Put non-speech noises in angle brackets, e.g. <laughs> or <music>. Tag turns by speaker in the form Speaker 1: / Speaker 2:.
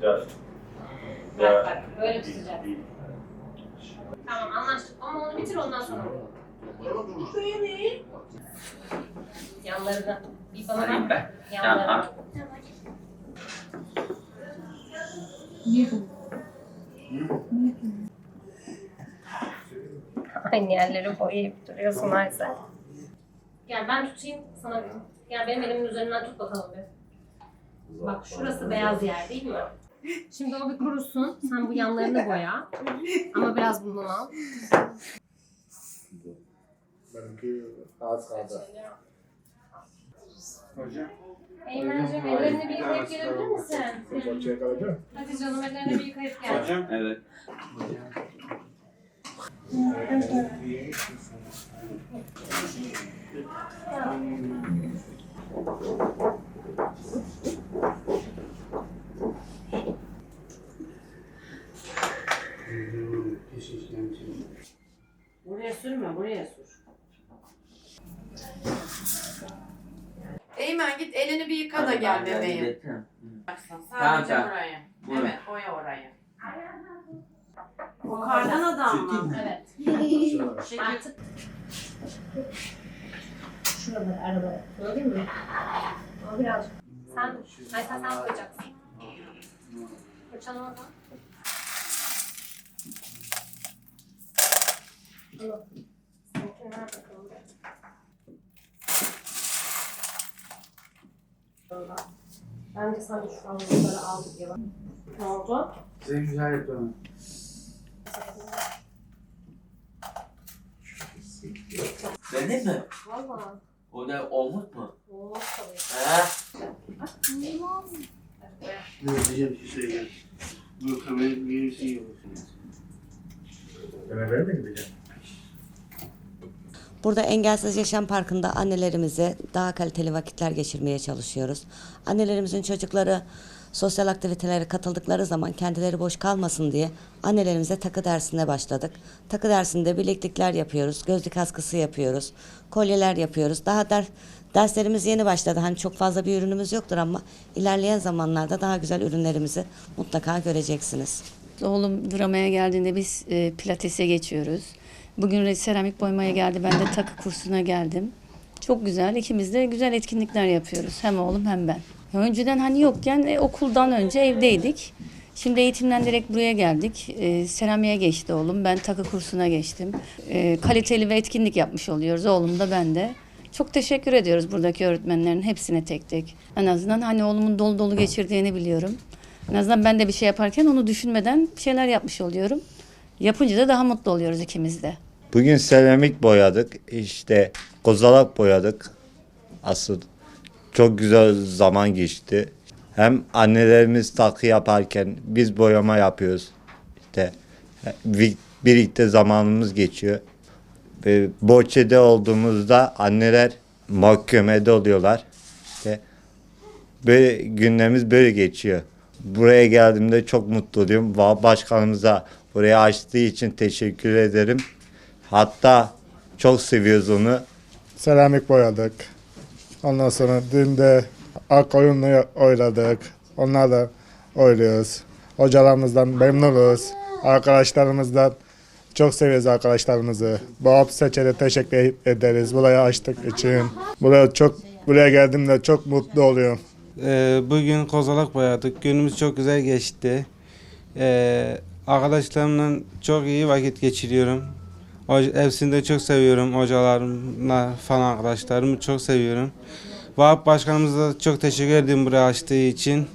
Speaker 1: Just.
Speaker 2: Bak bak böyle tutacağız. Tamam anlaştık ama onu bitir ondan sonra. Yanlarını. Bir bana
Speaker 3: Sarayım
Speaker 2: bak.
Speaker 3: ben.
Speaker 2: Yanlarını. Aynı yerleri boyayıp duruyorsun Aysel. Gel ben tutayım sana bir. Gel benim elimin üzerinden tut bakalım bir. Bak şurası beyaz yer değil mi? Şimdi o bir kurusun. Sen bu yanlarını boya. Ama biraz bundan al.
Speaker 4: Benimki az kaldı.
Speaker 5: Hocam.
Speaker 2: Eymen'cim ellerini bir yıkayıp gelebilir misin? Hadi canım ellerini bir yıkayıp gel.
Speaker 5: Hocam.
Speaker 3: Evet.
Speaker 6: Buraya sürme, buraya sür. Eymen git elini bir yıka da gel bebeğim. Baksana, Sadece
Speaker 3: tamam.
Speaker 6: burayı.
Speaker 3: Buyurun.
Speaker 6: Evet, boya orayı. O kardan adam mı?
Speaker 2: Evet. <laughs>
Speaker 6: Şekil.
Speaker 2: Artık şuraları arada gördün mü? O birazcık. Sen, Aysel sen koyacaksın. Fırçanı orada. Bence sen de şu an bunları al diye bak. Ne oldu?
Speaker 5: Sen güzel yapıyorsun.
Speaker 3: Benim mi?
Speaker 2: Valla.
Speaker 3: O da olmuş mu?
Speaker 2: Olmaz tabii.
Speaker 3: He?
Speaker 2: Boya.
Speaker 5: Dur diyeceğim bir şey söyleyeceğim. Bu kameranın gerisi iyi olur.
Speaker 4: Ben eve mi gideceğim?
Speaker 7: Burada Engelsiz Yaşam Parkı'nda annelerimize daha kaliteli vakitler geçirmeye çalışıyoruz. Annelerimizin çocukları sosyal aktivitelere katıldıkları zaman kendileri boş kalmasın diye annelerimize takı dersine başladık. Takı dersinde bileklikler yapıyoruz, gözlük askısı yapıyoruz, kolyeler yapıyoruz. Daha der, derslerimiz yeni başladı. Hani çok fazla bir ürünümüz yoktur ama ilerleyen zamanlarda daha güzel ürünlerimizi mutlaka göreceksiniz.
Speaker 8: Oğlum dramaya geldiğinde biz e, pilatese geçiyoruz. Bugün seramik boymaya geldi. Ben de takı kursuna geldim. Çok güzel. İkimiz de güzel etkinlikler yapıyoruz. Hem oğlum hem ben. Önceden hani yokken e, okuldan önce evdeydik. Şimdi eğitimden direkt buraya geldik. E, seramiğe geçti oğlum. Ben takı kursuna geçtim. E, kaliteli ve etkinlik yapmış oluyoruz. Oğlum da ben de. Çok teşekkür ediyoruz buradaki öğretmenlerin hepsine tek tek. En azından hani oğlumun dolu dolu geçirdiğini biliyorum. En azından ben de bir şey yaparken onu düşünmeden şeyler yapmış oluyorum. Yapınca da daha mutlu oluyoruz ikimiz de.
Speaker 9: Bugün seramik boyadık. işte kozalak boyadık. Asıl çok güzel zaman geçti. Hem annelerimiz takı yaparken biz boyama yapıyoruz. İşte bir- birlikte zamanımız geçiyor. Ve Boçe'de olduğumuzda anneler mahkemede oluyorlar. İşte böyle günlerimiz böyle geçiyor. Buraya geldiğimde çok mutlu oluyorum. Başkanımıza burayı açtığı için teşekkür ederim. Hatta çok seviyoruz onu.
Speaker 4: Seramik boyadık. Ondan sonra dün de ak oyununu oynadık. Onlar da oynuyoruz. Hocalarımızdan memnunuz. Arkadaşlarımızdan çok seviyoruz arkadaşlarımızı. Boğap Seçer'e teşekkür ederiz. Burayı açtık için. Buraya çok buraya geldiğimde çok mutlu oluyorum.
Speaker 10: Ee, bugün kozalak boyadık. Günümüz çok güzel geçti. Ee, arkadaşlarımla çok iyi vakit geçiriyorum. Hepsini de çok seviyorum. Hocalarımla falan arkadaşlarımı çok seviyorum. Vahap Başkanımıza çok teşekkür ederim burayı açtığı için.